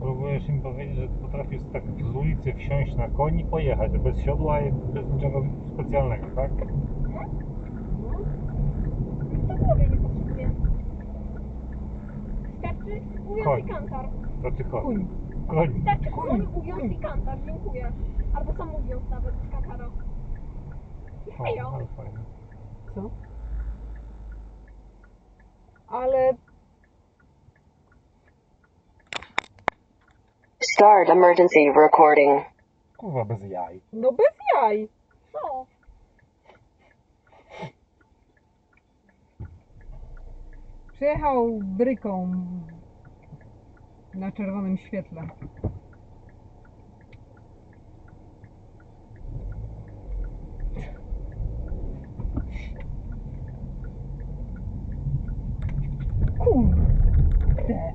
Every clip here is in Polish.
próbujesz im powiedzieć, że potrafisz tak z ulicy wsiąść na koń i pojechać bez siodła i bez niczego specjalnego, tak? No. Nic do głowy nie potrzebuje. Wystarczy ująć Koń. i kantar. To ty koń. Kuń. Koń. Wystarczy koń, ująć i kantar. Dziękuję. Albo sam uwiąz nawet. I O, hejo. ale fajnie. Co? Ale Start emergency recording. Kurwa, bez jaj. no bez jaj. Co? Przyjechał bryką na czerwonym świetle. Kurde,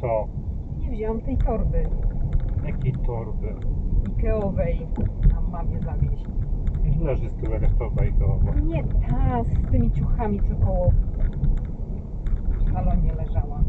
Co? nie wziąłem tej torby Jakiej torby? Ikeowej. Mam mamie zawieźć. Leży z tyłu jakaś torba i koło. Nie ta z tymi ciuchami, co koło w salonie leżała.